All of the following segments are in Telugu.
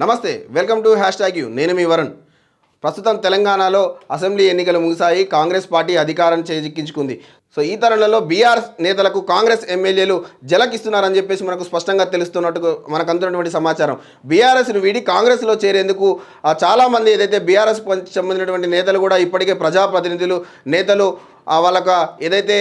నమస్తే welcome to hashtag you. నేను మీ వరుణ్. ప్రస్తుతం తెలంగాణలో అసెంబ్లీ ఎన్నికలు ముగిశాయి కాంగ్రెస్ పార్టీ అధికారం చేజిక్కించుకుంది. సో ఈ తరుణంలో బీఆర్ నేతలకు కాంగ్రెస్ ఎమ్మెల్యేలు జలకిస్తున్నారని చెప్పేసి మనకు స్పష్టంగా తెలుస్తున్నట్టు మనకు అందుతున్నటువంటి సమాచారం. బీఆర్ఎస్ను వీడి కాంగ్రెస్లో చేరేందుకు చాలామంది ఏదైతే బీఆర్ఎస్ సంబంధించినటువంటి నేతలు కూడా ఇప్పటికే ప్రజాప్రతినిధులు నేతలు వాళ్ళ ఏదైతే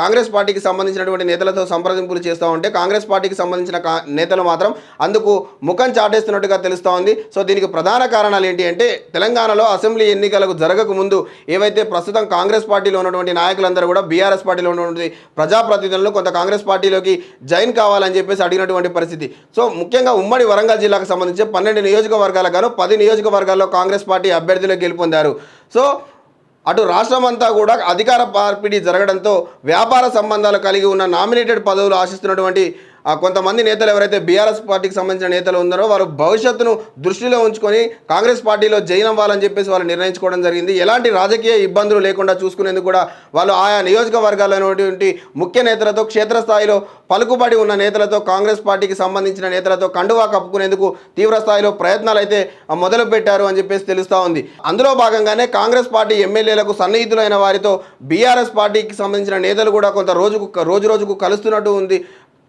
కాంగ్రెస్ పార్టీకి సంబంధించినటువంటి నేతలతో సంప్రదింపులు చేస్తూ ఉంటే కాంగ్రెస్ పార్టీకి సంబంధించిన నేతలు మాత్రం అందుకు ముఖం చాటేస్తున్నట్టుగా తెలుస్తూ ఉంది. సో దీనికి ప్రధాన కారణాలు ఏంటి అంటే తెలంగాణలో అసెంబ్లీ ఎన్నికలకు జరగక ముందు ఏవైతే ప్రస్తుతం కాంగ్రెస్ పార్టీలో ఉన్నటువంటి నాయకులందరూ కూడా బీఆర్ఎస్ పార్టీలో ఉన్నటువంటి ప్రజాప్రతినిధులను కొంత కాంగ్రెస్ పార్టీలోకి జాయిన్ కావాలని చెప్పేసి అడిగినటువంటి పరిస్థితి. సో ముఖ్యంగా ఉమ్మడి వరంగల్ జిల్లాకు సంబంధించి పన్నెండు నియోజకవర్గాలకు గాను పది నియోజకవర్గాల్లో కాంగ్రెస్ పార్టీ అభ్యర్థులు గెలుపొందారు. సో అటు రాష్ట్రమంతా కూడా అధికార మార్పిడి జరగడంతో వ్యాపార సంబంధాలు కలిగి ఉన్న నామినేటెడ్ పదవులు ఆశిస్తున్నటువంటి కొంతమంది నేతలు ఎవరైతే బీఆర్ఎస్ పార్టీకి సంబంధించిన నేతలు ఉన్నారో వారు భవిష్యత్తును దృష్టిలో ఉంచుకొని కాంగ్రెస్ పార్టీలో జైన్ అవ్వాలని చెప్పేసి వాళ్ళు నిర్ణయించుకోవడం జరిగింది. ఎలాంటి రాజకీయ ఇబ్బందులు లేకుండా చూసుకునేందుకు కూడా వాళ్ళు ఆయా నియోజకవర్గాలైనటువంటి ముఖ్య నేతలతో క్షేత్రస్థాయిలో పలుకుబడి ఉన్న నేతలతో కాంగ్రెస్ పార్టీకి సంబంధించిన నేతలతో కండువా కప్పుకునేందుకు తీవ్ర స్థాయిలో ప్రయత్నాలు అయితే మొదలుపెట్టారు మొదలు పెట్టారు అని చెప్పేసి తెలుస్తూ ఉంది. అందులో భాగంగానే కాంగ్రెస్ పార్టీ ఎమ్మెల్యేలకు సన్నిహితులైన వారితో బీఆర్ఎస్ పార్టీకి సంబంధించిన నేతలు కూడా కొంత రోజుకు రోజు రోజుకు కలుస్తున్నట్టు ఉంది.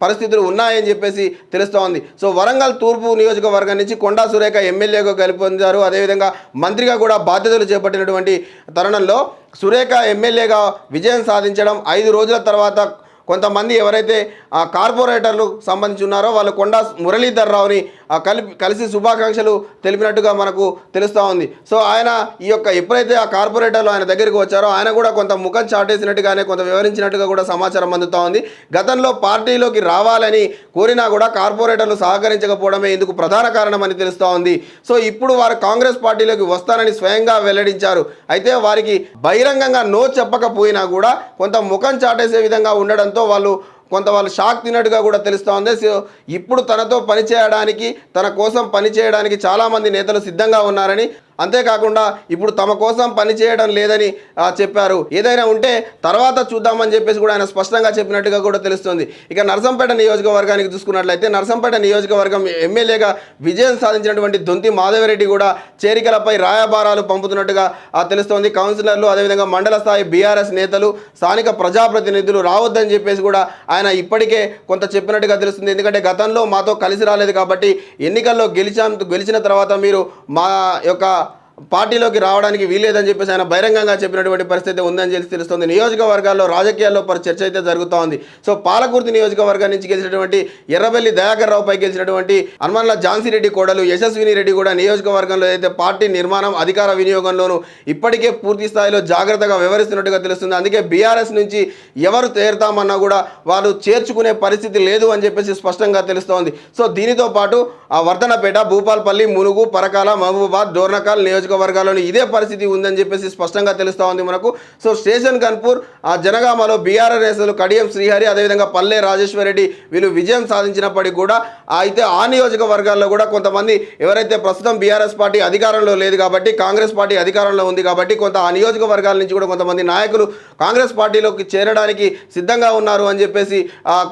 పరిస్థితులు ఉన్నాయని చెప్పేసి తెలుస్తోంది సో వరంగల్ తూర్పు నియోజకవర్గం నుంచి కొండా సురేఖ ఎమ్మెల్యేగా గెలుపొందారు. అదేవిధంగా మంత్రిగా కూడా బాధ్యతలు చేపట్టినటువంటి తరుణంలో సురేఖ ఎమ్మెల్యేగా విజయం సాధించడం ఐదు రోజుల తర్వాత కొంతమంది ఎవరైతే ఆ కార్పొరేటర్లు సంబంధించి ఉన్నారో వాళ్ళు కొండా మురళీధర్ రావుని కలిపి కలిసి శుభాకాంక్షలు తెలిపినట్టుగా మనకు తెలుస్తూ ఉంది. సో ఆయన ఈ యొక్క ఎప్పుడైతే ఆ కార్పొరేటర్లు ఆయన దగ్గరికి వచ్చారో ఆయన కూడా కొంత ముఖం చాటేసినట్టుగానే కొంత వివరించినట్టుగా కూడా సమాచారం అందుతూ ఉంది. గతంలో పార్టీలోకి రావాలని కోరినా కూడా కార్పొరేటర్లు సహకరించకపోవడమే ఇందుకు ప్రధాన కారణమని తెలుస్తూ ఉంది. సో ఇప్పుడు వారు కాంగ్రెస్ పార్టీలోకి వస్తానని స్వయంగా వెల్లడించారు. అయితే వారికి బహిరంగంగా నో చెప్పకపోయినా కూడా కొంత ముఖం చాటేసే విధంగా ఉండడంతో వాళ్ళు కొంత వాళ్ళు షాక్ తిన్నట్టుగా కూడా తెలుస్తూ ఉంది. సో ఇప్పుడు తనతో పనిచేయడానికి తన కోసం పనిచేయడానికి చాలామంది నేతలు సిద్ధంగా ఉన్నారని అంతేకాకుండా ఇప్పుడు తమ కోసం పనిచేయడం లేదని చెప్పారు. ఏదైనా ఉంటే తర్వాత చూద్దామని చెప్పేసి కూడా ఆయన స్పష్టంగా చెప్పినట్టుగా కూడా తెలుస్తుంది. ఇక నరసంపేట నియోజకవర్గానికి చూసుకున్నట్లయితే నరసంపేట నియోజకవర్గం ఎమ్మెల్యేగా విజయం సాధించినటువంటి దొంతి మాధవరెడ్డి కూడా చేరికలపై రాయబారాలు పంపుతున్నట్టుగా తెలుస్తోంది. కౌన్సిలర్లు అదేవిధంగా మండల స్థాయి బీఆర్ఎస్ నేతలు స్థానిక ప్రజాప్రతినిధులు రావద్దని చెప్పేసి కూడా ఆయన ఇప్పటికే కొంత చెప్పినట్టుగా తెలుస్తుంది. ఎందుకంటే గతంలో మాతో కలిసి రాలేదు కాబట్టి ఎన్నికల్లో గెలిచాం గెలిచిన తర్వాత మీరు మా యొక్క పార్టీలోకి రావడానికి వీల్లేదని చెప్పేసి ఆయన బహిరంగంగా చెప్పినటువంటి పరిస్థితి ఉందని చెప్పి తెలుస్తుంది. నియోజకవర్గాల్లో రాజకీయాల్లో పరి చర్చ అయితే జరుగుతూ ఉంది. సో పాలకుర్తి నియోజకవర్గం నుంచి గెలిచినటువంటి ఎర్రబెల్లి దయాకర్ రావుపై గెలిచినటువంటి హనుమన్ల ఝాన్సీ రెడ్డి కోడలు యశస్విని రెడ్డి కూడా నియోజకవర్గంలో అయితే పార్టీ నిర్మాణం అధికార వినియోగంలోనూ ఇప్పటికే పూర్తి స్థాయిలో జాగ్రత్తగా వ్యవహరిస్తున్నట్టుగా తెలుస్తుంది. అందుకే బీఆర్ఎస్ నుంచి ఎవరు చేరుతామన్నా కూడా వాళ్ళు చేర్చుకునే పరిస్థితి లేదు అని చెప్పేసి స్పష్టంగా తెలుస్తోంది. సో దీనితో పాటు ఆ వర్ధనపేట భూపాల్పల్లి మునుగు పరకాల మహబూబాద్ డోర్నకాల్ నియోజకవర్గాల్లోని ఇదే పరిస్థితి ఉందని చెప్పేసి స్పష్టంగా తెలుస్తూ ఉంది మనకు. సో స్టేషన్ కన్పూర్ ఆ జనగామలో బీఆర్ఆర్ నేతలు కడియం శ్రీహరి అదేవిధంగా పల్లె రాజేశ్వరరెడ్డి వీళ్ళు విజయం సాధించినప్పటికీ కూడా అయితే ఆ నియోజకవర్గాల్లో కూడా కొంతమంది ఎవరైతే ప్రస్తుతం బీఆర్ఎస్ పార్టీ అధికారంలో లేదు కాబట్టి కాంగ్రెస్ పార్టీ అధికారంలో ఉంది కాబట్టి కొంత ఆ నియోజకవర్గాల నుంచి కూడా కొంతమంది నాయకులు కాంగ్రెస్ పార్టీలోకి చేరడానికి సిద్ధంగా ఉన్నారు అని చెప్పేసి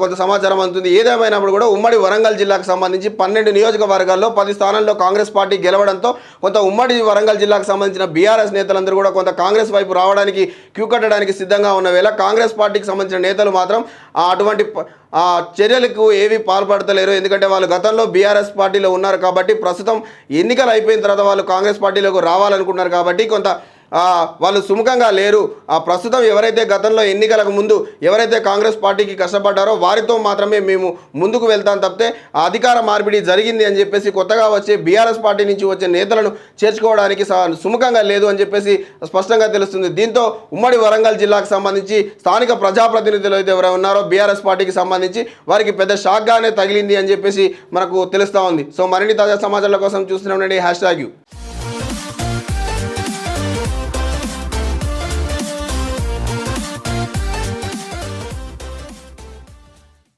కొంత సమాచారం అందుతుంది. ఏదేమైనప్పుడు కూడా ఉమ్మడి వరంగల్ జిల్లాకు సంబంధించి పన్నెండు నియోజకవర్గాల్లో పది స్థానాల్లో కాంగ్రెస్ పార్టీ గెలవడంతో కొంత ఉమ్మడి వరంగల్ జిల్లాకు సంబంధించిన బీఆర్ఎస్ నేతలందరూ కూడా కొంత కాంగ్రెస్ వైపు రావడానికి క్యూ కట్టడానికి సిద్ధంగా ఉన్న వేళ కాంగ్రెస్ పార్టీకి సంబంధించిన నేతలు మాత్రం అటువంటి ఆ చర్యలకు ఏవి పాల్పడతలేరు. ఎందుకంటే వాళ్ళు గతంలో బీఆర్ఎస్ పార్టీలో ఉన్నారు కాబట్టి ప్రస్తుతం ఎన్నికలు అయిపోయిన తర్వాత వాళ్ళు కాంగ్రెస్ పార్టీలోకి రావాలనుకుంటున్నారు కాబట్టి కొంత వాళ్ళు సుముఖంగా లేరు. ఆ ప్రస్తుతం ఎవరైతే గతంలో ఎన్నికలకు ముందు ఎవరైతే కాంగ్రెస్ పార్టీకి కష్టపడ్డారో వారితో మాత్రమే మేము ముందుకు వెళ్తాం తప్పితే అధికార మార్పిడి జరిగింది అని చెప్పేసి కొత్తగా వచ్చే బీఆర్ఎస్ పార్టీ నుంచి వచ్చే నేతలను చేర్చుకోవడానికి సుముఖంగా లేదు అని చెప్పేసి స్పష్టంగా తెలుస్తుంది. దీంతో ఉమ్మడి వరంగల్ జిల్లాకు సంబంధించి స్థానిక ప్రజాప్రతినిధులు అయితే ఎవరైనా ఉన్నారో బీఆర్ఎస్ పార్టీకి సంబంధించి వారికి పెద్ద షాక్గానే తగిలింది అని చెప్పేసి మనకు తెలుస్తూ ఉంది. సో మరిన్ని తాజా సమాచారాల కోసం చూస్తున్నాం హ్యాష్ ట్యాగ్ యూ.